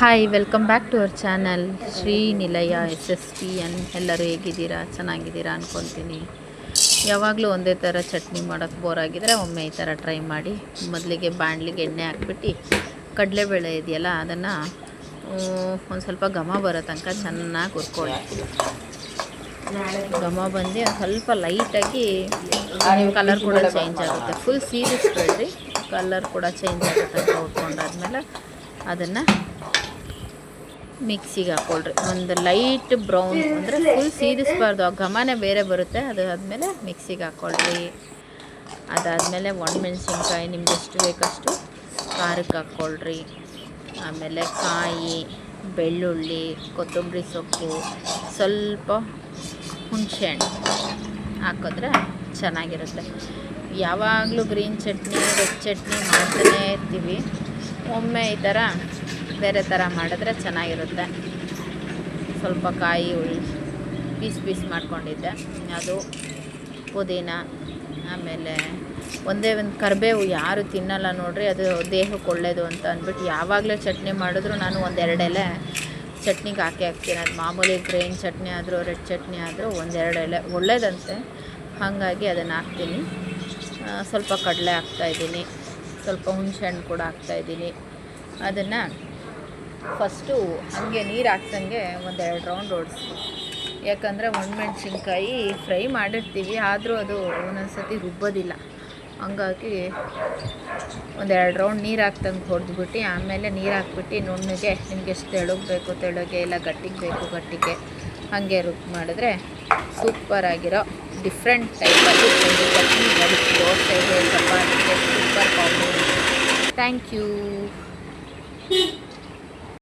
Hi welcome back to our channel Shri Nilaya S S P N ಎಲ್ಲರೂ ಹೇಗಿದ್ದೀರಾ? ಚೆನ್ನಾಗಿದ್ದೀರಾ ಅಂದ್ಕೊತೀನಿ ಯಾವಾಗಲೂ ಒಂದೇ ಥರ ಚಟ್ನಿ ಮಾಡೋಕ್ಕೆ ಬೋರ್ ಆಗಿದ್ರೆ ಒಮ್ಮೆ ಈ ಥರ ಟ್ರೈ ಮಾಡಿ. ಮೊದಲಿಗೆ ಬಾಣಲಿಗೆ ಎಣ್ಣೆ ಹಾಕ್ಬಿಟ್ಟು ಕಡಲೆಬೇಳೆ ಇದೆಯಲ್ಲ, ಅದನ್ನು ಒಂದು ಸ್ವಲ್ಪ ಘಮ ಬರೋ ತನಕ ಚೆನ್ನಾಗಿ ಹುರ್ಕೊಳ್ಳಿ. ಘಮ ಬಂದು ಸ್ವಲ್ಪ ಲೈಟಾಗಿ ಕಲರ್ ಕೂಡ ಚೇಂಜ್ ಆಗುತ್ತೆ. ಫುಲ್ ಸೀರಿಸ್ಬೇಡ್ರಿ ಕಲರ್ ಕೂಡ ಚೇಂಜ್ ಆಗುತ್ತೆ ಅಂತ ಹುರ್ಕೊಂಡಾದ್ಮೇಲೆ ಅದನ್ನು ಮಿಕ್ಸಿಗೆ ಹಾಕ್ಕೊಳ್ರಿ ಒಂದು ಲೈಟ್ ಬ್ರೌನ್ ಅಂದರೆ ಫುಲ್ ಸೀರಿಸ್ಬಾರ್ದು ಆ ಘಮನೇ ಬೇರೆ ಬರುತ್ತೆ. ಅದು ಆದಮೇಲೆ ಮಿಕ್ಸಿಗೆ ಹಾಕ್ಕೊಳ್ರಿ ಅದಾದಮೇಲೆ ಒಣಮೆಣಸಿನ್ಕಾಯಿ ನಿಮ್ಗೆ ಎಷ್ಟು ಬೇಕಷ್ಟು ಖಾರಕ್ಕೆ ಹಾಕ್ಕೊಳ್ರಿ ಆಮೇಲೆ ಕಾಯಿ, ಬೆಳ್ಳುಳ್ಳಿ, ಕೊತ್ತಂಬರಿ ಸೊಪ್ಪು, ಸ್ವಲ್ಪ ಹುಣಸೆಹಣ್ಣು ಹಾಕಿದ್ರೆ ಚೆನ್ನಾಗಿರುತ್ತೆ. ಯಾವಾಗಲೂ ಗ್ರೀನ್ ಚಟ್ನಿ, ರೆಡ್ ಚಟ್ನಿ ಮಾಡ್ತಾನೇ ಇರ್ತೀವಿ. ಒಮ್ಮೆ ಈ ಥರ ಬೇರೆ ಥರ ಮಾಡಿದ್ರೆ ಚೆನ್ನಾಗಿರುತ್ತೆ. ಸ್ವಲ್ಪ ಕಾಯಿ ಉಳ್ ಪೀಸ್ ಪೀಸ್ ಮಾಡ್ಕೊಂಡಿದ್ದೆ. ಅದು ಪುದೀನ, ಆಮೇಲೆ ಒಂದೇ ಒಂದು ಕರಿಬೇವು ಯಾರು ತಿನ್ನಲ್ಲ ನೋಡ್ರಿ, ಅದು ದೇಹಕ್ಕೆ ಒಳ್ಳೆಯದು ಅಂತ ಅಂದ್ಬಿಟ್ಟು ಯಾವಾಗಲೇ ಚಟ್ನಿ ಮಾಡಿದ್ರು ನಾನು ಒಂದೆರಡೆಲೆ ಚಟ್ನಿಗೆ ಹಾಕಿ ಹಾಕ್ತೀನಿ. ಅದು ಮಾಮೂಲಿ ಗ್ರೀನ್ ಚಟ್ನಿ ಆದರೂ, ರೆಡ್ ಚಟ್ನಿ ಆದರೂ ಒಂದೆರಡೆಲೆ ಒಳ್ಳೇದಂತೆ. ಹಾಗಾಗಿ ಅದನ್ನು ಹಾಕ್ತೀನಿ. ಸ್ವಲ್ಪ ಕಡಲೆ ಹಾಕ್ತಾಯಿದ್ದೀನಿ ಸ್ವಲ್ಪ ಹುಣಸೆಹಣ್ಣು ಕೂಡ ಹಾಕ್ತಾಯಿದ್ದೀನಿ ಅದನ್ನು ಫಸ್ಟು ಹಾಗೆ ನೀರು ಹಾಕ್ಸಂಗೆ ಒಂದೆರಡು ರೌಂಡ್ ಓಡಿಸ್ತೀವಿ ಯಾಕಂದರೆ ಒಣಮೆಣ್ಸಿನ್ಕಾಯಿ ಫ್ರೈ ಮಾಡಿರ್ತೀವಿ, ಆದರೂ ಅದು ಒಂದೊಂದು ಸರ್ತಿ ರುಬ್ಬೋದಿಲ್ಲ. ಹಂಗಾಗಿ ಒಂದೆರಡು ರೌಂಡ್ ನೀರು ಹಾಕ್ದಂಗೆ ಹೊಡೆದ್ಬಿಟ್ಟು, ಆಮೇಲೆ ನೀರು ಹಾಕ್ಬಿಟ್ಟು ನುಣ್ಣಗೆ ನಿಮ್ಗೆ ಎಷ್ಟು ತೆಳಗೆ ಬೇಕು ತೆಳಗೆ ಇಲ್ಲ ಗಟ್ಟಿಗೆ ಬೇಕು, ಗಟ್ಟಿಗೆ ಹಾಗೆ ರುಬ್ಬಿ ಮಾಡಿದ್ರೆ ಸೂಪರಾಗಿರೋ ಡಿಫ್ರೆಂಟ್ ಟೈಪಲ್ಲಿ ಚಟ್ನಿ ಬರುತ್ತೆ. ದೋಸೆಗೆ, ಚಪಾತಿಗೆ, ಸೂಪರ್ ಕಾಂಬಿನೇಷನ್. Thank you